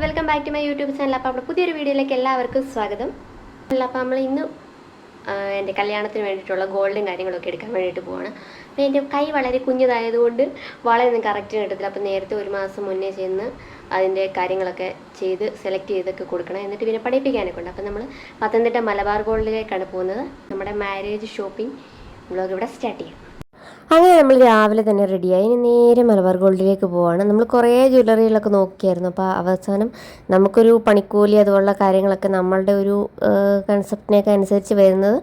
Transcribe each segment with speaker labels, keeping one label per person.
Speaker 1: Welcome back to my YouTube channel. അപ്പോൾ നമ്മുടെ പുതിയൊരു വീഡിയോയിലേക്ക് എല്ലാവർക്കും സ്വാഗതം. അല്ല അപ്പോൾ നമ്മൾ ഇന്ന് എന്റെ കല്യാണത്തിന് വേണ്ടിയിട്ടുള്ള ഗോൾഡും കാര്യങ്ങളൊക്കെ എടുക്കാൻ വേണ്ടിയിട്ട് പോവാണ്. അപ്പോൾ എന്റെ കൈ വളരെ കുഞ്ഞതായതുകൊണ്ട് വളരെയൊന്നും കറക്റ്റ് കിട്ടത്തില്ല. അപ്പോൾ നേരത്തെ ഒരു മാസം മുന്നേ ചെന്ന് അതിന്റെ കാര്യങ്ങളൊക്കെ ചെയ്ത് സെലക്ട് ചെയ്തൊക്കെ കൊടുക്കണം. എന്നിട്ട് പിന്നെ പഠിപ്പിക്കാനൊക്കെ ഉണ്ട്. അപ്പോൾ നമ്മൾ പത്തനംതിട്ട മലബാർ ഗോൾഡിലേക്കാണ് പോകുന്നത്. നമ്മുടെ മാരേജ് ഷോപ്പിംഗ് ബ്ലോഗ് ഇവിടെ സ്റ്റാർട്ട് ചെയ്യാം. അങ്ങനെ നമ്മൾ രാവിലെ തന്നെ റെഡിയായി ഇനി നേരെ മലബാർ ഗോൾഡിലേക്ക് പോവാണ്. നമ്മൾ കുറേ ജ്വല്ലറികളൊക്കെ നോക്കിയായിരുന്നു. അപ്പോൾ അവസാനം നമുക്കൊരു പണിക്കൂലി അതുപോലുള്ള കാര്യങ്ങളൊക്കെ നമ്മളുടെ ഒരു കൺസെപ്റ്റിനൊക്കെ അനുസരിച്ച് വരുന്നത്.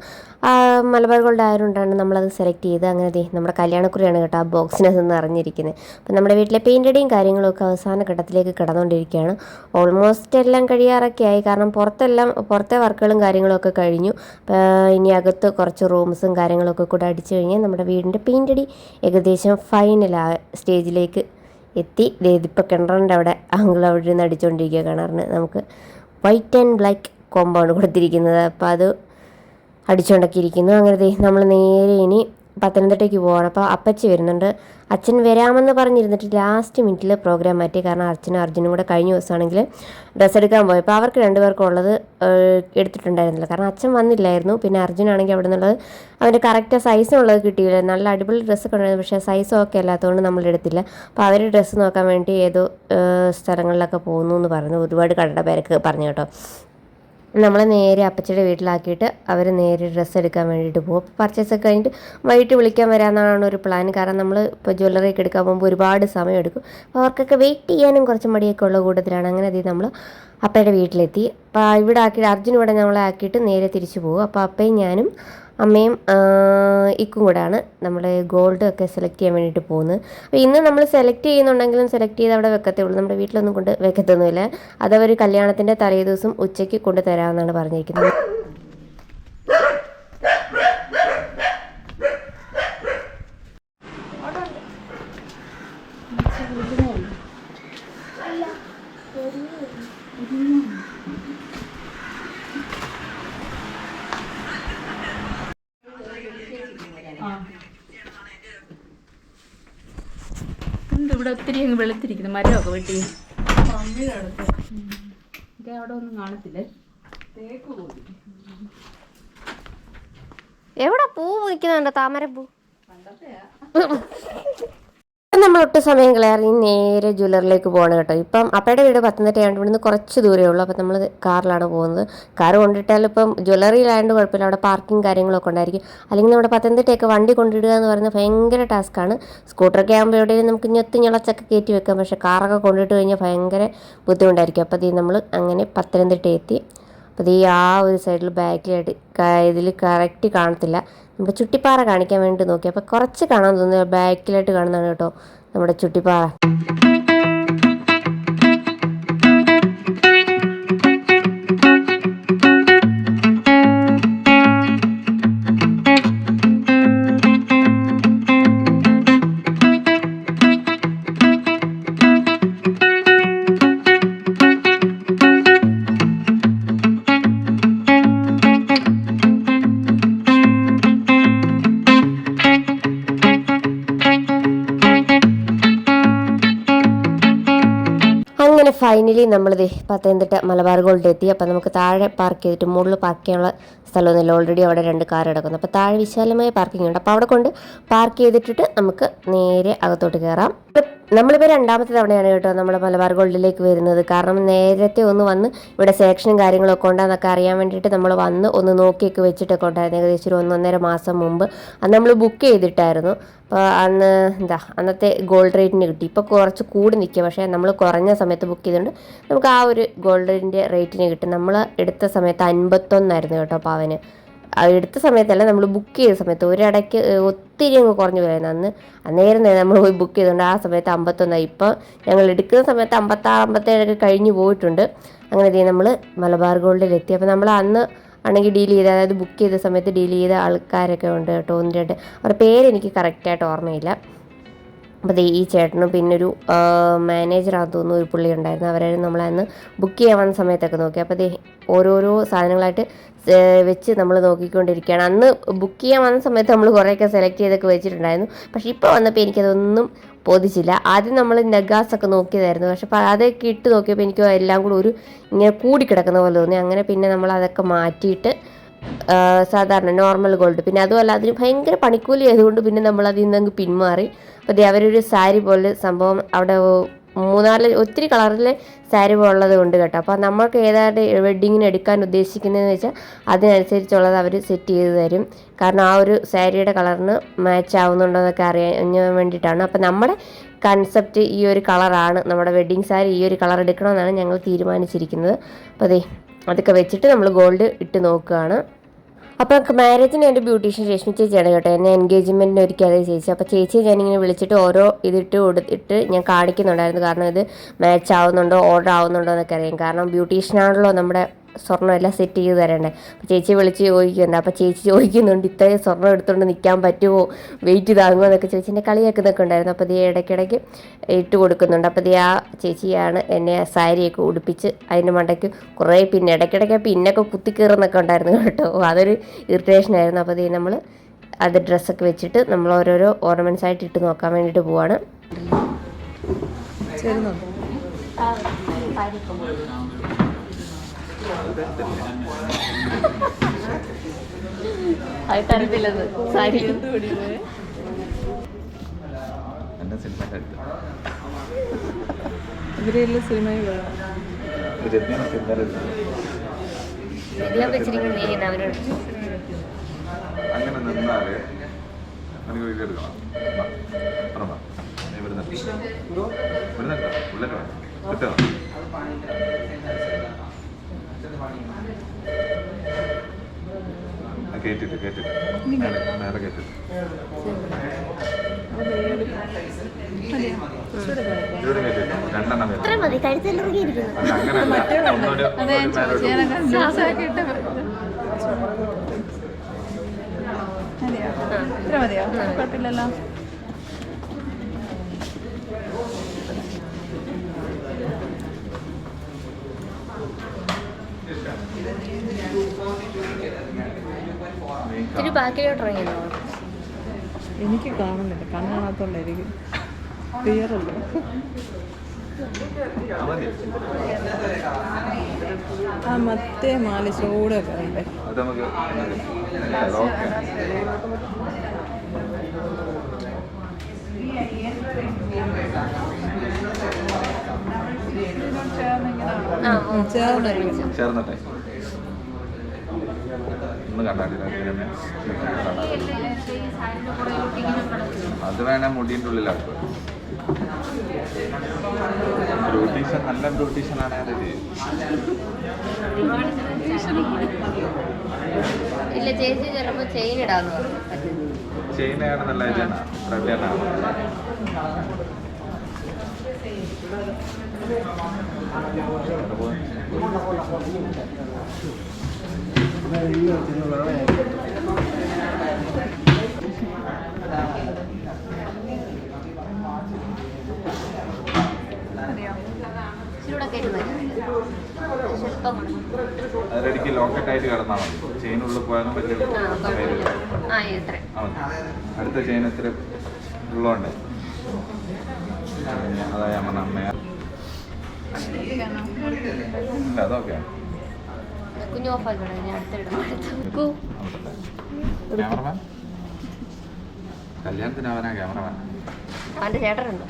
Speaker 1: മലബാർ ഗോൾഡ് ആയതുകൊണ്ടാണ് നമ്മളത് സെലക്ട് ചെയ്ത് അങ്ങനെ ദേ നമ്മുടെ കല്യാണക്കുറിയാണ് കേട്ടോ ആ ബോക്സിനകത്ത് നിന്ന് അറിഞ്ഞിരിക്കുന്നത്. അപ്പോൾ നമ്മുടെ വീട്ടിലെ പെയിന്റടിയും കാര്യങ്ങളൊക്കെ അവസാന ഘട്ടത്തിലേക്ക് കിടന്നുകൊണ്ടിരിക്കുകയാണ്. ഓൾമോസ്റ്റ് എല്ലാം കഴിയാറൊക്കെ ആയി. കാരണം പുറത്തെല്ലാം പുറത്തെ വർക്കുകളും കാര്യങ്ങളൊക്കെ കഴിഞ്ഞു. ഇനി അകത്ത് കുറച്ച് റൂംസും കാര്യങ്ങളൊക്കെ കൂടെ അടിച്ചു കഴിഞ്ഞാൽ നമ്മുടെ വീടിന്റെ പെയിന്റടി ഏകദേശം ഫൈനൽ സ്റ്റേജിലേക്ക് എത്തി. ഇപ്പോൾ കിണറിന്റെ അവിടെ ആങ്കിൾ അവിടെ നിന്ന് അടിച്ചുകൊണ്ടിരിക്കുക കിണറിന്. നമുക്ക് വൈറ്റ് ആൻഡ് ബ്ലാക്ക് കോമ്പാണ് കൊടുത്തിരിക്കുന്നത്. അപ്പോൾ അത് അടിച്ചുകൊണ്ടൊക്കെ ഇരിക്കുന്നു അങ്ങനെ ദേ നമ്മൾ നേരെ ഇനി പത്തനംതിട്ടയ്ക്ക് പോവാണ്. അപ്പോൾ അപ്പച്ചി വരുന്നുണ്ട്. അച്ഛൻ വരാമെന്ന് പറഞ്ഞിരുന്നിട്ട് ലാസ്റ്റ് മിനിറ്റിൽ പ്രോഗ്രാം മാറ്റി. കാരണം അച്ഛനും അർജുനും കൂടെ കഴിഞ്ഞ ദിവസമാണെങ്കിൽ ഡ്രസ്സ് എടുക്കാൻ പോയി അപ്പോൾ അവർക്ക് രണ്ടുപേർക്കും ഉള്ളത് എടുത്തിട്ടുണ്ടായിരുന്നില്ല. കാരണം അച്ഛൻ വന്നില്ലായിരുന്നു. പിന്നെ അർജുനാണെങ്കിൽ അവിടെ നിന്നുള്ളത് അവന്റെ കറക്റ്റ് സൈസിനുള്ളത് കിട്ടിയില്ല. നല്ല അടിപൊളി ഡ്രസ്സൊക്കെ ഉണ്ടായിരുന്നു. പക്ഷേ സൈസ് ഒക്കെ അല്ലാത്തതുകൊണ്ട് നമ്മൾ എടുത്തില്ല. അപ്പോൾ അവർ ഡ്രസ്സ് നോക്കാൻ വേണ്ടി ഏതോ സ്ഥലങ്ങളിലൊക്കെ പോകുന്നു എന്ന് പറഞ്ഞു. ഒരുപാട് കടയുടെ പേരൊക്കെ പറഞ്ഞു കേട്ടോ. നമ്മൾ നേരെ അപ്പച്ചിയുടെ വീട്ടിലാക്കിയിട്ട് അവർ നേരെ ഡ്രസ്സ് എടുക്കാൻ വേണ്ടിയിട്ട് പോകും. അപ്പോൾ പർച്ചേസ് ഒക്കെ കഴിഞ്ഞിട്ട് വൈകിട്ട് വിളിക്കാൻ വരാമെന്നാണ് ഒരു പ്ലാൻ കാരണം നമ്മൾ ഇപ്പോൾ ജ്വല്ലറി ഒക്കെ എടുക്കാൻ പോകുമ്പോൾ ഒരുപാട് സമയം എടുക്കും. അപ്പോൾ അവർക്കൊക്കെ വെയിറ്റ് ചെയ്യാനും കുറച്ച് മടിയൊക്കെ ഉള്ള കൂട്ടത്തിലാണ്. അങ്ങനെ അത് നമ്മൾ അപ്പയുടെ വീട്ടിലെത്തി. അപ്പോൾ ഇവിടെ ആക്കി അർജുൻ ഇവിടെ നമ്മളെ ആക്കിയിട്ട് നേരെ തിരിച്ചു പോകും. അപ്പോൾ അപ്പയും ഞാനും അമ്മയും ഇക്കും കൂടെയാണ് നമ്മൾ ഗോൾഡ് ഒക്കെ സെലക്ട് ചെയ്യാൻ വേണ്ടിയിട്ട് പോകുന്നത്. അപ്പോൾ ഇന്ന് നമ്മൾ സെലക്ട് ചെയ്യുന്നുണ്ടെങ്കിലും സെലക്ട് ചെയ്ത് അവിടെ വെക്കത്തേ ഉള്ളൂ നമ്മുടെ വീട്ടിലൊന്നും കൊണ്ട് വെക്കത്തൊന്നുമില്ല. അതവർ കല്യാണത്തിന്റെ തലേ ദിവസം ഉച്ചയ്ക്ക് കൊണ്ട് തരാമെന്നാണ് പറഞ്ഞിരിക്കുന്നത്
Speaker 2: ഉണ്ട് ഇവിടെ ഒത്തിരി അങ്ങ് വെളുത്തിരിക്കുന്നു മരമൊക്കെ വെട്ടി. ഇത് അവിടെ ഒന്നും കാണത്തില്ലേ?
Speaker 1: എവിടെ പൂ നിൽക്കുന്നുണ്ടോ താമരപ്പൂ? നമ്മൾ ഒട്ടും സമയം കളയാറി നേരെ ജ്വല്ലറിലേക്ക് പോകണം കേട്ടോ. ഇപ്പം അപ്പയുടെ വീട് പത്തനംതിട്ടയാണ്ട് ഇവിടുന്ന് കുറച്ച് ദൂരമേ ഉള്ളൂ. അപ്പം നമ്മൾ കാറിലാണ് പോകുന്നത്. കാർ കൊണ്ടിട്ടാൽ ഇപ്പം ജ്വല്ലറിയിലായതുകൊണ്ട് കുഴപ്പമില്ല. അവിടെ പാർക്കിംഗ് കാര്യങ്ങളൊക്കെ ഉണ്ടായിരിക്കും. അല്ലെങ്കിൽ നമ്മുടെ പത്തനംതിട്ടയൊക്കെ വണ്ടി കൊണ്ടിടുക എന്ന് പറയുന്നത് ഭയങ്കര ടാസ്ക്കാണ്. സ്കൂട്ടറൊക്കെ ആകുമ്പോൾ എവിടെയും നമുക്ക് ഞെത്തി ഞളച്ചൊക്കെ കയറ്റി വെക്കാം. പക്ഷേ കാറൊക്കെ കൊണ്ടിട്ട് കഴിഞ്ഞാൽ ഭയങ്കര ബുദ്ധിമുട്ടായിരിക്കും. അപ്പോൾ ഇത് നമ്മൾ അങ്ങനെ പത്തനംതിട്ട എത്തി അപ്പോൾ ഈ ആ ഒരു സൈഡിൽ ബാക്കിലായിട്ട് ഇതിൽ കറക്റ്റ് കാണത്തില്ല. നമ്മുടെ ചുട്ടിപ്പാറ കാണിക്കാൻ വേണ്ടി നോക്കി. അപ്പോൾ കുറച്ച് കാണാൻ തോന്നുന്നു. ബാക്കിലായിട്ട് കാണുന്നതാണ് കേട്ടോ നമ്മുടെ ചുട്ടിപ്പാറ. ഫൈനലി നമ്മൾ ദേ പത്തനംതിട്ട മലബാർ ഗോൾഡ് എത്തി. അപ്പോൾ നമുക്ക് താഴെ പാർക്ക് ചെയ്തിട്ട് മുകളിൽ പാർക്ക് ചെയ്യാനുള്ള സ്ഥലമൊന്നുമില്ല. ഓൾറെഡി അവിടെ രണ്ട് കാർ കിടക്കുന്നു. അപ്പോൾ താഴെ വിശാലമായ പാർക്കിംഗ് ഉണ്ട്. അപ്പോൾ അവിടെ കൊണ്ട് പാർക്ക് ചെയ്തിട്ടിട്ട് നമുക്ക് നേരെ അകത്തോട്ട് കയറാം നമ്മളിപ്പോൾ രണ്ടാമത്തെ തവണയാണ് കേട്ടോ നമ്മൾ മലബാർ ഗോൾഡിലേക്ക് വരുന്നത്. കാരണം നേരത്തെ ഒന്ന് വന്ന് ഇവിടെ സെലക്ഷനും കാര്യങ്ങളൊക്കെ ഉണ്ടെന്നൊക്കെ അറിയാൻ വേണ്ടിയിട്ട് നമ്മൾ വന്ന് ഒന്ന് നോക്കിയൊക്കെ വെച്ചിട്ടൊക്കെ ഉണ്ടായിരുന്നു. ഏകദേശം ഒരു ഒന്നൊന്നര മാസം മുമ്പ്. അന്ന് നമ്മൾ ബുക്ക് ചെയ്തിട്ടായിരുന്നു. അപ്പോൾ അന്ന് എന്താ അന്നത്തെ ഗോൾഡ് റേറ്റിന് കിട്ടി. ഇപ്പോൾ കുറച്ച് കൂടി നിൽക്കുക പക്ഷേ നമ്മൾ കുറഞ്ഞ സമയത്ത് ബുക്ക് ചെയ്തുകൊണ്ട് നമുക്ക് ആ ഒരു ഗോൾഡിന്റെ റേറ്റിന് കിട്ടും. നമ്മൾ എടുത്ത സമയത്ത് അൻപത്തൊന്നായിരുന്നു കേട്ടോ പവന്. ആ എടുത്ത സമയത്തല്ല നമ്മൾ ബുക്ക് ചെയ്ത സമയത്ത് ഒരിടയ്ക്ക് ഒത്തിരി അങ്ങ് കുറഞ്ഞു പോയായിരുന്നു. അന്ന് അന്നേരം നമ്മൾ പോയി ബുക്ക് ചെയ്തുകൊണ്ട് ആ സമയത്ത് അമ്പത്തൊന്നായി. ഇപ്പോൾ ഞങ്ങൾ എടുക്കുന്ന സമയത്ത് അമ്പത്താറ് അമ്പത്തേഴൊക്കെ കഴിഞ്ഞു പോയിട്ടുണ്ട്. അങ്ങനെ ഇതേ നമ്മൾ മലബാർ ഗോൾഡിലെത്തി. അപ്പോൾ നമ്മൾ അന്ന് ആണെങ്കിൽ ഡീൽ ചെയ്ത അതായത് ബുക്ക് ചെയ്ത സമയത്ത് ഡീൽ ചെയ്ത ആൾക്കാരൊക്കെ ഉണ്ട് കേട്ടോ ഒന്ന് രണ്ട്. അവരുടെ പേര് എനിക്ക് കറക്റ്റായിട്ട് ഓർമ്മയില്ല. അപ്പോൾ ഈ ചേട്ടനും പിന്നെ ഒരു മാനേജറാന്ന് തോന്നുന്നു ഒരു പുള്ളി ഉണ്ടായിരുന്നു. അവരായിരുന്നു നമ്മളന്ന് ബുക്ക് ചെയ്യാൻ വന്ന സമയത്തൊക്കെ നോക്കി അപ്പോൾ ദേ ഓരോരോ സാധനങ്ങളായിട്ട് വെച്ച് നമ്മൾ നോക്കിക്കൊണ്ടിരിക്കുകയാണ്. അന്ന് ബുക്ക് ചെയ്യാൻ വന്ന സമയത്ത് നമ്മൾ കുറേയൊക്കെ സെലക്ട് ചെയ്തൊക്കെ വെച്ചിട്ടുണ്ടായിരുന്നു. പക്ഷേ ഇപ്പോൾ വന്നപ്പോൾ എനിക്കതൊന്നും ബോധിച്ചില്ല. ആദ്യം നമ്മൾ നഗാസൊക്കെ നോക്കിയതായിരുന്നു. പക്ഷെ അതൊക്കെ ഇട്ട് നോക്കിയപ്പോൾ എനിക്ക് എല്ലാം കൂടി ഒരു ഇങ്ങനെ കൂടി കിടക്കുന്ന പോലെ തോന്നി. അങ്ങനെ പിന്നെ നമ്മൾ അതൊക്കെ മാറ്റിയിട്ട് സാധാരണ നോർമൽ ഗോൾഡ് പിന്നെ അതുമല്ല അതിന് ഭയങ്കര പണിക്കൂലി ആയതുകൊണ്ട് പിന്നെ നമ്മൾ അതിൽ നിന്ന് പിന്മാറി. അപ്പോൾ അവരൊരു സാരി പോലെ സംഭവം അവിടെ മൂന്നാൽ ഒത്തിരി കളറിൽ സാരി ഉള്ളത് കൊണ്ട് കേട്ടോ. അപ്പോൾ നമ്മൾക്ക് ഏതാണ് വെഡ്ഡിങ്ങിന് എടുക്കാൻ ഉദ്ദേശിക്കുന്നതെന്ന് വെച്ചാൽ അതിനനുസരിച്ചുള്ളത് അവർ സെറ്റ് ചെയ്ത് തരും. കാരണം ആ ഒരു സാരിയുടെ കളറിന് മാച്ച് ആവുന്നുണ്ടോ എന്നൊക്കെ അറിയാൻ വേണ്ടിയിട്ടാണ്. അപ്പോൾ നമ്മുടെ കൺസെപ്റ്റ് ഈ ഒരു കളറാണ് നമ്മുടെ വെഡ്ഡിങ് സാരി ഈ ഒരു കളർ എടുക്കണമെന്നാണ് ഞങ്ങൾ തീരുമാനിച്ചിരിക്കുന്നത്. അപ്പോൾ അതെ അതൊക്കെ വെച്ചിട്ട് നമ്മൾ ഗോൾഡ് ഇട്ട് നോക്കുകയാണ്. അപ്പോൾ മാരേജിന് എന്റെ ബ്യൂട്ടീഷ്യൻ രശ്മി ചേച്ചിയാണ് കേട്ടോ എന്നെ എൻഗേജ്മെന്റിന് ഒരുക്കി അതേ ചേച്ചി? അപ്പോൾ ചേച്ചിയെ ഞാനിങ്ങനെ വിളിച്ചിട്ട് ഓരോ ഇതിട്ട് കൊടുത്തിട്ട് ഞാൻ കാണിക്കുന്നുണ്ടായിരുന്നു. കാരണം ഇത് മാച്ച് ആവുന്നുണ്ടോ ഓർഡർ ആവുന്നുണ്ടോ എന്നൊക്കെ അറിയാം. കാരണം ബ്യൂട്ടീഷ്യനാണല്ലോ നമ്മുടെ സ്വർണം എല്ലാം സെറ്റ് ചെയ്ത് തരണ്ടേ അപ്പോൾ ചേച്ചി വിളിച്ച് ചോദിക്കുന്നുണ്ട്. അപ്പോൾ ചേച്ചി ചോദിക്കുന്നുണ്ട് ഇത്രയും സ്വർണം എടുത്തുകൊണ്ട് നിൽക്കാൻ പറ്റുമോ? വെയിറ്റ് താങ്ങുമോ എന്നൊക്കെ ചേച്ചിന്റെ കളിയാക്കുന്നൊക്കെ ഉണ്ടായിരുന്നു. അപ്പോൾ ദേ ഇടയ്ക്കിടയ്ക്ക് ഇട്ട് കൊടുക്കുന്നുണ്ട്. അപ്പോൾ ദേ ആ ചേച്ചിയാണ് എന്നെ ആ സാരിയൊക്കെ ഉടുപ്പിച്ച് അതിന്റെ മണ്ടയ്ക്ക് കുറേ പിന്നെ ഇടയ്ക്കിടയ്ക്ക് പിന്നൊക്കെ കുത്തിക്കീറുന്നൊക്കെ ഉണ്ടായിരുന്നു കേട്ടോ. അതൊരു ഇറിറ്റേഷൻ ആയിരുന്നു. അപ്പോൾ ദേ നമ്മൾ അത് ഡ്രസ്സൊക്കെ വെച്ചിട്ട് നമ്മൾ ഓരോരോ ഓർണമെന്റ്സ് ആയിട്ട് ഇട്ട് നോക്കാൻ വേണ്ടിയിട്ട് പോവാണ്. ആയിട്ടറിയില്ലത് സാരി
Speaker 3: എന്നെ സിനിമയുടെ അടുത്ത്
Speaker 2: ഇവരെല്ലാം സിനിമയിൽ
Speaker 3: രമ്യാണ് സിനിമയുടെ അങ്ങനെ നിന്നാൽ എനിക്ക് വീഡിയോ എടുക്കണം ഇവിടുന്ന്. ഇവിടുന്ന് എടുക്കാം. ഉള്ളിൽ. കിട്ടോ? കേട്ടിട്ട് കേറ്റിട്ട് മേലെ കേറ്റിട്ട് രണ്ടെണ്ണം വരും
Speaker 1: ഇത്ര മതി കഴുത്തെല്ലാം
Speaker 3: അല്ല അങ്ങനെയല്ല ഒന്നൊരു
Speaker 2: അതെ
Speaker 3: ഒരു മേലോട്ട് പോകും.
Speaker 2: ഞാനൊക്കെ ലൂസാക്കിയിട്ട് മതിയോ ഇത്ര മതിയോ കുഴപ്പമില്ലല്ലോ
Speaker 3: നീ
Speaker 1: ഇത്തിരി ബാക്കിലോട്ട് ഇറങ്ങിയോ
Speaker 2: എനിക്ക് കാണുന്നില്ല. കണ്ണ് കാണാത്തോണ്ടായിരിക്കും ക്ലിയർ അല്ലേ
Speaker 3: ആ
Speaker 2: മറ്റേ മാല ചൂട്
Speaker 1: ഒരുമിച്ച്.
Speaker 3: ചേർന്നട്ടെ. ഒന്ന് കണ്ടാട്ടില്ല. അത് വേണേ മുടിന്റെ ഉള്ളിലാക്കുക ബ്യൂട്ടീഷ്യൻ നല്ല ബ്യൂട്ടീഷ്യൻ ആണ് അത്
Speaker 1: ഇല്ല ചേച്ചി ചിലപ്പോ ചെയിൻ ഇടാന്ന്
Speaker 3: ചെയിനാണ് നല്ല ഇതാണ്
Speaker 1: ശില്പമാണ്
Speaker 3: അതിലിടയ്ക്ക് ലോക്കറ്റ് ആയിട്ട് കിടന്നാൽ മതി ചെയിൻ ഉള്ളിൽ പോയാലും പറ്റും
Speaker 1: ആ
Speaker 3: കാര്യമില്ല.
Speaker 1: കുഴപ്പമില്ല ആ ഇത്ര
Speaker 3: ആ മതി. അടുത്ത ചെയിൻ എത്ര ഉള്ളതുകൊണ്ട് അതാ ഞാൻ പറഞ്ഞ അമ്മയാ ഇല്ല അതൊക്കെ
Speaker 1: കുഞ്ഞു ഓഫാക്കിവിടെ ഞാൻ അടുത്തിടും
Speaker 3: ക്യാമറമാൻ? കല്യാണത്തിന് അവനാ ക്യാമറമാൻ.
Speaker 1: അവന്റെ ചേട്ടനുണ്ട്.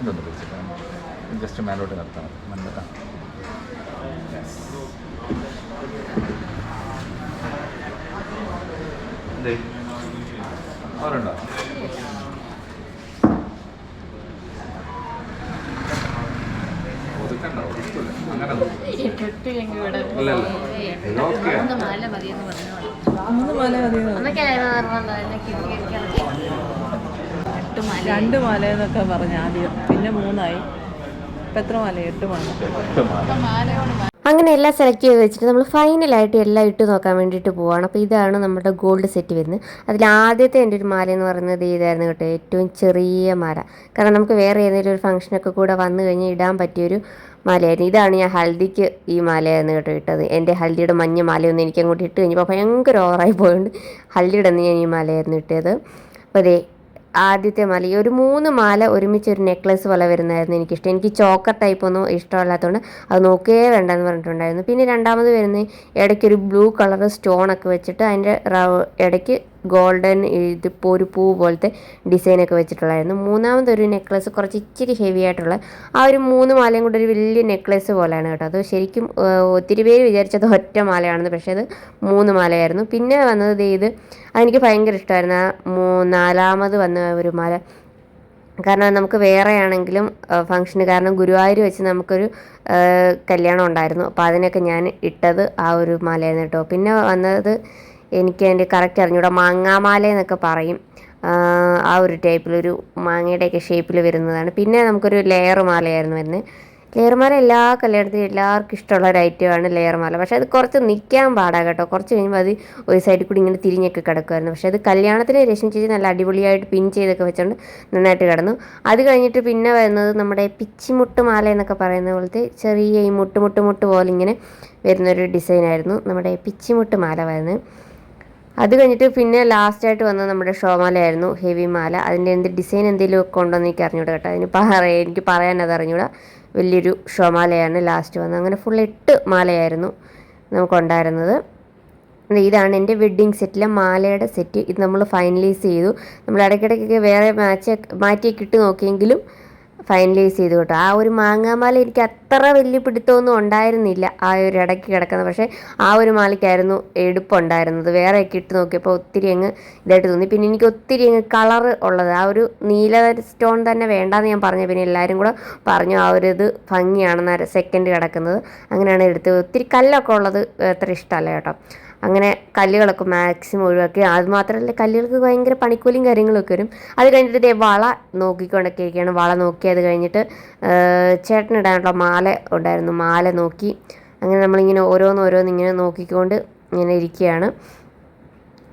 Speaker 3: ഇതൊന്ന് പിടിച്ചിട്ടാണ് ജസ്റ്റ് മേലോട്ട് നടത്താം മണ്ണിട്ടാ എന്തേ അവരുണ്ടോ ഒതുക്കണ്ട ഒതുക്കില്ല അങ്ങനെ ഇല്ല ഇല്ല ഇതൊക്കെ
Speaker 2: മാല മതിയെന്ന് പറഞ്ഞു മൂന്ന് മാല മതിയെന്ന്
Speaker 1: അമ്മയ്ക്കായിരുന്നു നിർബന്ധം എന്നെ
Speaker 2: രണ്ട് മാല എന്നൊക്കെ പറഞ്ഞു ആദ്യം. പിന്നെ മൂന്നായി. ഇപ്പം എത്ര മാല എട്ട് മാല.
Speaker 3: എട്ട് മാല
Speaker 1: അങ്ങനെ എല്ലാം സെലക്ട് ചെയ്ത് വെച്ചിട്ട് നമ്മൾ ഫൈനലായിട്ട് എല്ലാം ഇട്ട് നോക്കാൻ വേണ്ടിയിട്ട് പോവാണ്. അപ്പോൾ ഇതാണ് നമ്മുടെ ഗോൾഡ് സെറ്റ് വരുന്നത്. അതിൽ ആദ്യത്തെ എന്റെ ഒരു മാല എന്ന് പറയുന്നത് ഇതായിരുന്നു കേട്ടോ ഏറ്റവും ചെറിയ മാല. കാരണം നമുക്ക് വേറെ ഏതെങ്കിലും ഒരു ഫംഗ്ഷനൊക്കെ കൂടെ വന്നു കഴിഞ്ഞാൽ ഇടാൻ പറ്റിയൊരു മാലയായിരുന്നു. ഇതാണ് ഞാൻ ഹൽദിക്ക് ഈ മാലയായിരുന്നു കേട്ടോ ഇട്ടത്. എന്റെ ഹൽദിയുടെ മഞ്ഞ മാലയൊന്നും എനിക്ക് അങ്ങോട്ട് ഇട്ട് കഴിഞ്ഞപ്പോൾ ഭയങ്കര ഓവറായി പോയതുകൊണ്ട് ഹൽദിയുടെ ഞാൻ ഈ മാലയായിരുന്നു ഇട്ടത്. അപ്പോൾ അതെ ആദ്യത്തെ മാല. ഈ ഒരു മൂന്ന് മാല ഒരുമിച്ച് ഒരു നെക്ലസ് പോലെ വരുന്നതായിരുന്നു എനിക്കിഷ്ടം. എനിക്ക് ചോക്കർ ടൈപ്പ് ഒന്നും ഇഷ്ടമല്ലാത്തതുകൊണ്ട് അത് നോക്കേ വേണ്ടെന്ന് പറഞ്ഞിട്ടുണ്ടായിരുന്നു. പിന്നെ രണ്ടാമത് വരുന്നത് ഇടയ്ക്കൊരു ബ്ലൂ കളർ സ്റ്റോണൊക്കെ വെച്ചിട്ട് അതിന്റെ ഇടയ്ക്ക് ഗോൾഡൻ ഇതിപ്പോൾ ഒരു പൂ പോലത്തെ ഡിസൈനൊക്കെ വെച്ചിട്ടുള്ളായിരുന്നു. മൂന്നാമത് ഒരു നെക്ലസ് കുറച്ച് ഇച്ചിരി ഹെവി ആയിട്ടുള്ള ആ ഒരു മൂന്ന് മാലയും കൂടെ ഒരു വലിയ നെക്ലസ് പോലെയാണ് കേട്ടോ. അത് ശരിക്കും ഒത്തിരി പേര് വിചാരിച്ചത് ഒറ്റ മാലയാണെന്ന് പക്ഷേ അത് മൂന്ന് മാലയായിരുന്നു. പിന്നെ വന്നത് ഇത് അതെനിക്ക് ഭയങ്കര ഇഷ്ടമായിരുന്നു. ആ മൂ നാലാമത് വന്ന ഒരു മാല. കാരണം നമുക്ക് വേറെ ആണെങ്കിലും ഫംഗ്ഷന് കാരണം ഗുരുവായൂർ വെച്ച് നമുക്കൊരു കല്യാണം ഉണ്ടായിരുന്നു. അപ്പോൾ അതിനൊക്കെ ഞാൻ ഇട്ടത് ആ ഒരു മാലയായിരുന്നു കേട്ടോ. പിന്നെ വന്നത് എനിക്ക് അതിന്റെ കറക്റ്റ് അറിഞ്ഞൂടാ. മാങ്ങാമാല എന്നൊക്കെ പറയും. ആ, ഒരു ടൈപ്പിലൊരു മാങ്ങയുടെയൊക്കെ ഷേപ്പിൽ വരുന്നതാണ്. പിന്നെ നമുക്കൊരു ലെയർ മാലയായിരുന്നു വരുന്നത് ലെയർ മാല എല്ലാ കല്യാണത്തിനും എല്ലാവർക്കും ഇഷ്ടമുള്ള ഒരു ഐറ്റമാണ് ലെയർ മാല. പക്ഷേ അത് കുറച്ച് നിൽക്കാൻ പാടാ കേട്ടോ. കുറച്ച് കഴിയുമ്പോൾ അത് ഒരു സൈഡിൽ കൂടി ഇങ്ങനെ തിരിഞ്ഞൊക്കെ കിടക്കുമായിരുന്നു പക്ഷേ അത് കല്യാണത്തിന് രശ്മി ചേച്ചി നല്ല അടിപൊളിയായിട്ട് പിൻ ചെയ്തൊക്കെ വെച്ചുകൊണ്ട് നന്നായിട്ട് കിടന്നു. അത് കഴിഞ്ഞിട്ട് പിന്നെ വരുന്നത് നമ്മുടെ പിച്ചിമുട്ട് മാല എന്നൊക്കെ പറയുന്ന പോലത്തെ ചെറിയ ഈ മുട്ട് മുട്ട് മുട്ട് പോലെ ഇങ്ങനെ വരുന്നൊരു ഡിസൈനായിരുന്നു നമ്മുടെ പിച്ചിമുട്ട് മാല വരുന്നത്. അത് കഴിഞ്ഞിട്ട് പിന്നെ ലാസ്റ്റായിട്ട് വന്നത് നമ്മുടെ ഷോമാലയായിരുന്നു ഹെവി മാല. അതിന്റെ എന്ത് ഡിസൈൻ എന്തെങ്കിലും ഒക്കെ ഉണ്ടോയെന്ന് എനിക്ക് അറിഞ്ഞൂടാ കേട്ടോ. അതിന് പറ എനിക്ക് പറയാൻ അത് അറിഞ്ഞൂടാ. വലിയൊരു ഷോമാലയാണ് ലാസ്റ്റ് വന്നത്. അങ്ങനെ ഫുൾ എട്ട് മാലയായിരുന്നു നമുക്കുണ്ടായിരുന്നത്. ഇത് ഇതാണ് എന്റെ വെഡ്ഡിങ് സെറ്റിലെ മാലയുടെ സെറ്റ് ഇത് നമ്മൾ ഫൈനലൈസ് ചെയ്തു. നമ്മൾ ഇടയ്ക്കിടയ്ക്കൊക്കെ വേറെ മാച്ച് മാറ്റിയൊക്കെ ഇട്ട് നോക്കിയെങ്കിലും ഫൈനലൈസ് ചെയ്തു കേട്ടോ. ആ ഒരു മാങ്ങാമാല എനിക്ക് അത്ര വലിയ പിടുത്തമൊന്നും ഉണ്ടായിരുന്നില്ല ആ ഒരു ഇടയ്ക്ക് കിടക്കുന്നത്. പക്ഷേ ആ ഒരു മാലയ്ക്കായിരുന്നു എടുപ്പുണ്ടായിരുന്നത്. വേറെയൊക്കെ ഇട്ട് നോക്കിയപ്പോൾ ഒത്തിരി അങ്ങ് ഇതായിട്ട് തോന്നി. പിന്നെ എനിക്ക് ഒത്തിരി അങ്ങ് കളർ ഉള്ളത്. ആ ഒരു നീല സ്റ്റോൺ തന്നെ വേണ്ടാന്ന് ഞാൻ പറഞ്ഞു. പിന്നെ എല്ലാവരും കൂടെ പറഞ്ഞു ആ ഒരു ഇത് ഭംഗിയാണെന്ന് സെക്കൻഡ് കിടക്കുന്നത്. അങ്ങനെയാണ് എടുത്തത്. ഒത്തിരി കല്ലൊക്കെ ഉള്ളത് അത്ര ഇഷ്ടമല്ല കേട്ടോ. അങ്ങനെ കല്ലുകളൊക്കെ മാക്സിമം ഒഴിവാക്കി. അത് മാത്രമല്ല കല്ലുകൾക്ക് ഭയങ്കര പണിക്കൂലിയും കാര്യങ്ങളൊക്കെ വരും. അത് കഴിഞ്ഞിട്ട് ഇതേ വള നോക്കിക്കൊണ്ടൊക്കെ ഇരിക്കുകയാണ് വള നോക്കി അത് കഴിഞ്ഞിട്ട് ചേട്ടനിടാനുള്ള മാല ഉണ്ടായിരുന്നു. മാല നോക്കി അങ്ങനെ നമ്മളിങ്ങനെ ഓരോന്ന് ഓരോന്ന് ഇങ്ങനെ നോക്കിക്കൊണ്ട് ഇങ്ങനെ ഇരിക്കുകയാണ്.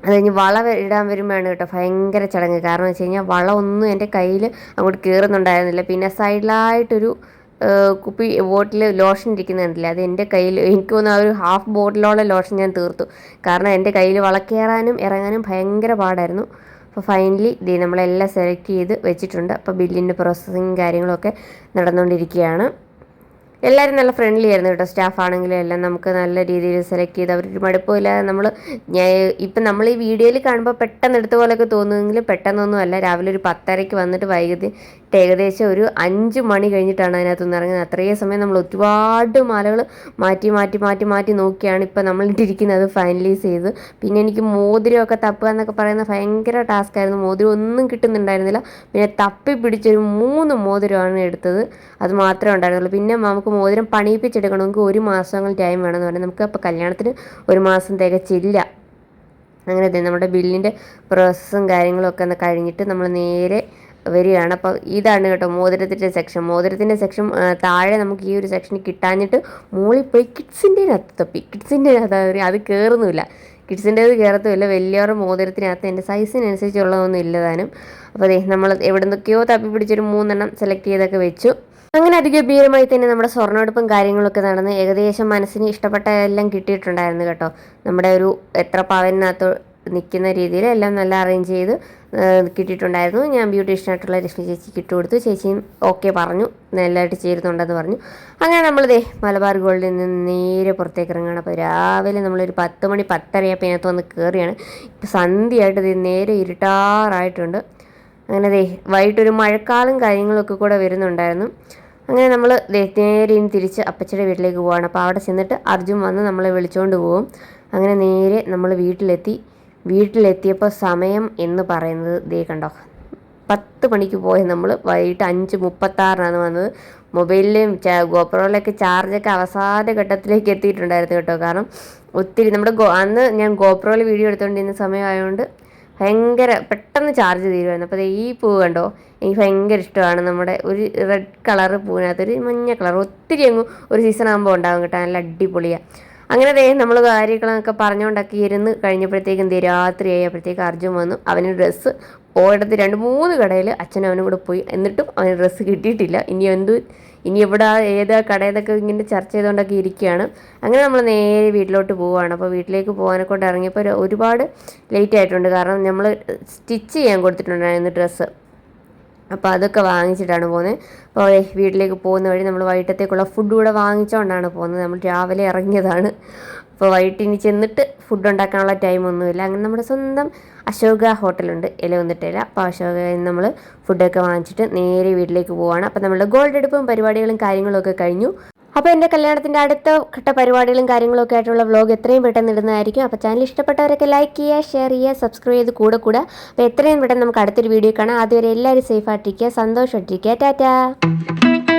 Speaker 1: അത് കഴിഞ്ഞ് വള ഇടാൻ വരുമ്പോഴാണ് കേട്ടോ ഭയങ്കര ചടങ്ങ്. കാരണം വെച്ച് കഴിഞ്ഞാൽ വള ഒന്നും എന്റെ കയ്യിൽ അങ്ങോട്ട് കയറുന്നുണ്ടായിരുന്നില്ല പിന്നെ സൈഡിലായിട്ടൊരു കുപ്പി ബോട്ടിൽ ലോഷൻ ഇരിക്കുന്നത് അത് എന്റെ കയ്യിൽ എനിക്ക് തോന്നുന്നു ആ ഒരു ഹാഫ് ബോട്ടിലോളം ലോഷൻ ഞാൻ തീർത്തു. കാരണം എന്റെ കയ്യിൽ വളക്കേറാനും ഇറങ്ങാനും ഭയങ്കര പാടായിരുന്നു. അപ്പോൾ ഫൈനലി ഇത് നമ്മളെല്ലാം സെലക്ട് ചെയ്ത് വെച്ചിട്ടുണ്ട്. അപ്പോൾ ബില്ലിന്റെ പ്രോസസ്സിങ് കാര്യങ്ങളൊക്കെ നടന്നുകൊണ്ടിരിക്കുകയാണ്. എല്ലാവരും നല്ല ഫ്രണ്ട്ലി ആയിരുന്നു കേട്ടോ. സ്റ്റാഫ് ആണെങ്കിലും എല്ലാം നമുക്ക് നല്ല രീതിയിൽ സെലക്ട് ചെയ്ത് അവരൊരു മടുപ്പില്ലാതെ നമ്മൾ ഞാൻ ഇപ്പം നമ്മൾ ഈ വീഡിയോയിൽ കാണുമ്പോൾ പെട്ടെന്ന് എടുത്ത പോലെയൊക്കെ തോന്നുമെങ്കിലും പെട്ടെന്നൊന്നും അല്ല. രാവിലെ ഒരു പത്തരയ്ക്ക് വന്നിട്ട് വൈകിട്ട് ഏകദേശം ഒരു അഞ്ച് മണി കഴിഞ്ഞിട്ടാണ് അതിനകത്ത് നിന്ന് ഇറങ്ങുന്നത്. അത്രയും സമയം നമ്മൾ ഒരുപാട് മാലകൾ മാറ്റി മാറ്റി മാറ്റി മാറ്റി നോക്കിയാണ് ഇപ്പം നമ്മൾ ഇട്ടിരിക്കുന്നത് ഫൈനലൈസ് ചെയ്ത്. പിന്നെ എനിക്ക് മോതിരമൊക്കെ തപ്പുക എന്നൊക്കെ പറയുന്ന ഭയങ്കര ടാസ്ക് ആയിരുന്നു. മോതിരം ഒന്നും കിട്ടുന്നുണ്ടായിരുന്നില്ല. പിന്നെ തപ്പി പിടിച്ചൊരു മൂന്ന് മോതിരമാണ് എടുത്തത്. അത് മാത്രമേ ഉണ്ടായിരുന്നുള്ളൂ. പിന്നെ നമുക്ക് മോതിരം പണിയിപ്പിച്ചെടുക്കണമെങ്കിൽ ഒരു മാസങ്ങൾ ടൈം വേണമെന്ന് പറഞ്ഞാൽ നമുക്ക് അപ്പോൾ കല്യാണത്തിന് ഒരു മാസം തികച്ചില്ല. അങ്ങനെ ദേ നമ്മുടെ ബില്ലിന്റെ പ്രോസസ്സും കാര്യങ്ങളും ഒക്കെ ഒന്ന് കഴിഞ്ഞിട്ട് നമ്മൾ നേരെ വരികയാണ്. അപ്പോൾ ഇതാണ് കേട്ടോ മോതിരത്തിന്റെ സെക്ഷൻ മോതിരത്തിന്റെ സെക്ഷൻ താഴെ നമുക്ക് ഈ ഒരു സെക്ഷൻ കിട്ടാഞ്ഞിട്ട് മുകളിൽ പോയി കിഡ്സിന്റെ അകത്ത് തപ്പി. കിഡ്സിന്റെ അത് കയറുന്നില്ല കിഡ്സിന്റേത് കയറത്തുമില്ല വലിയവരുടെ മോതിരത്തിനകത്ത് എന്റെ സൈസിനനുസരിച്ചുള്ളതൊന്നും ഇല്ലതാനും അപ്പോൾ അതെ നമ്മൾ എവിടെ നിന്നൊക്കെയോ തപ്പി പിടിച്ചൊരു മൂന്നെണ്ണം സെലക്ട് ചെയ്തൊക്കെ വെച്ചു. അങ്ങനെ അതിഗംഭീരമായി തന്നെ നമ്മുടെ സ്വർണമെടുപ്പും കാര്യങ്ങളൊക്കെ നടന്ന് ഏകദേശം മനസ്സിന് ഇഷ്ടപ്പെട്ട എല്ലാം കിട്ടിയിട്ടുണ്ടായിരുന്നു കേട്ടോ. നമ്മുടെ ഒരു എത്ര പവനകത്ത് നിൽക്കുന്ന രീതിയിൽ എല്ലാം നല്ല അറേഞ്ച് ചെയ്ത് കിട്ടിയിട്ടുണ്ടായിരുന്നു. ഞാൻ ബ്യൂട്ടീഷ്യനായിട്ടുള്ള രശ്മി ചേച്ചിക്ക് ഇട്ട് കൊടുത്തു. ചേച്ചിയും ഓക്കെ പറഞ്ഞു. നല്ലതായിട്ട് ചേരുന്നുണ്ടെന്ന് പറഞ്ഞു. അങ്ങനെ നമ്മളിതേ മലബാർ ഗോൾഡിൽ നിന്ന് നേരെ പുറത്തേക്ക് ഇറങ്ങുകയാണ്. അപ്പോൾ രാവിലെ നമ്മളൊരു പത്ത് മണി പത്തരയപ്പോൾ ഇതിനകത്ത് വന്ന് കയറിയാണ് ഇപ്പോൾ സന്ധ്യയായിട്ട് ഇത് നേരെ ഇരുട്ടാറായിട്ടുണ്ട്. അങ്ങനെ ദേ വൈകിട്ടൊരു മഴക്കാലം കാര്യങ്ങളൊക്കെ കൂടെ വരുന്നുണ്ടായിരുന്നു. അങ്ങനെ നമ്മൾ നേരെ ഇനി തിരിച്ച് അപ്പച്ചയുടെ വീട്ടിലേക്ക് പോവാണ്. അപ്പോൾ അവിടെ ചെന്നിട്ട് അർജുൻ വന്ന് നമ്മളെ വിളിച്ചുകൊണ്ട് പോകും അങ്ങനെ നേരെ നമ്മൾ വീട്ടിലെത്തി. വീട്ടിലെത്തിയപ്പോൾ സമയം എന്ന് പറയുന്നത് ദേ കണ്ടോ. പത്ത് മണിക്ക് പോയി നമ്മൾ വൈകിട്ട് അഞ്ച് മുപ്പത്താറിനാണ് വന്നത്. മൊബൈലിലും ഗോപ്രോയിലൊക്കെ ചാർജൊക്കെ അവസാന ഘട്ടത്തിലേക്ക് എത്തിയിട്ടുണ്ടായിരുന്നു കേട്ടോ. കാരണം ഒത്തിരി നമ്മുടെ ഗോ അന്ന് ഞാൻ ഗോപ്രോയിൽ വീഡിയോ എടുത്തുകൊണ്ടിരുന്ന സമയമായതുകൊണ്ട് ഭയങ്കര പെട്ടെന്ന് ചാർജ് തീരുമായിരുന്നു അപ്പോൾ ഈ പൂ കണ്ടോ എനിക്ക് ഭയങ്കര ഇഷ്ടമാണ്. നമ്മുടെ ഒരു റെഡ് കളറ് പൂവിനകത്ത് ഒരു മഞ്ഞ കളർ ഒത്തിരി അങ്ങ് ഒരു സീസൺ ആകുമ്പോൾ ഉണ്ടാകും കേട്ടോ. നല്ല അടിപൊളിയാണ് അങ്ങനെ ദേ നമ്മൾ കാര്യങ്ങളൊക്കെ പറഞ്ഞുകൊണ്ടൊക്കെ ഇരുന്ന് കഴിഞ്ഞപ്പോഴത്തേക്കും ദേ രാത്രി ആയപ്പോഴത്തേക്ക് അർജുൻ വന്നു. അവന് ഡ്രസ്സ് ഓടത്ത് രണ്ട് മൂന്ന് കടയിൽ അച്ഛൻ അവനും കൂടെ പോയി. എന്നിട്ടും അവന് ഡ്രസ്സ് കിട്ടിയിട്ടില്ല. ഇനി എന്ത് ഇനി എവിടെ ഏതാ കടയെന്നൊക്കെ ഇങ്ങനെ ചർച്ച ചെയ്തുകൊണ്ടൊക്കെ ഇരിക്കുകയാണ്. അങ്ങനെ നമ്മൾ നേരെ വീട്ടിലോട്ട് പോവുകയാണ്. അപ്പോൾ വീട്ടിലേക്ക് പോകാനെ കൊണ്ട് ഇറങ്ങിയപ്പോൾ ഒരുപാട് ലേറ്റ് ആയിട്ടുണ്ട്. കാരണം നമ്മൾ സ്റ്റിച്ച് ചെയ്യാൻ കൊടുത്തിട്ടുണ്ടായിരുന്നു ഡ്രസ്സ്. അപ്പോൾ അതൊക്കെ വാങ്ങിച്ചിട്ടാണ് പോകുന്നത്. അപ്പോൾ വീട്ടിലേക്ക് പോകുന്ന വഴി നമ്മൾ വൈകിട്ടത്തേക്കുള്ള ഫുഡ് കൂടെ വാങ്ങിച്ചുകൊണ്ടാണ് പോകുന്നത്. നമ്മൾ രാവിലെ ഇറങ്ങിയതാണ്. അപ്പോൾ വൈകിട്ട് ഇനി ചെന്നിട്ട് ഫുഡ് ഉണ്ടാക്കാനുള്ള ടൈമൊന്നുമില്ല അങ്ങനെ നമ്മുടെ സ്വന്തം അശോക ഹോട്ടലുണ്ട് ഇല വന്നിട്ടില്ല അപ്പോൾ അശോകയിൽ നമ്മൾ ഫുഡൊക്കെ വാങ്ങിച്ചിട്ട് നേരെ വീട്ടിലേക്ക് പോവാണ്. അപ്പോൾ നമ്മുടെ ഗോൾഡ് എടുപ്പും പരിപാടികളും കാര്യങ്ങളും ഒക്കെ കഴിഞ്ഞു. അപ്പോൾ എന്റെ കല്യാണത്തിന്റെ അടുത്ത ഘട്ട പരിപാടികളും കാര്യങ്ങളും ഒക്കെ ആയിട്ടുള്ള വ്ലോഗ് എത്രയും പെട്ടെന്ന് ഇടുന്നതായിരിക്കും. അപ്പോൾ ചാനൽ ഇഷ്ടപ്പെട്ടവരൊക്കെ ലൈക്ക് ചെയ്യുക ഷെയർ ചെയ്യുക സബ്സ്ക്രൈബ് ചെയ്ത് കൂടെ കൂടെ. അപ്പോൾ എത്രയും പെട്ടെന്ന് നമുക്ക് അടുത്തൊരു വീഡിയോ കാണാം. അതുവരെ എല്ലാവരും സേഫ് ആയിട്ടിരിക്കുക സന്തോഷമായിട്ടിരിക്കുക. ടാറ്റാ.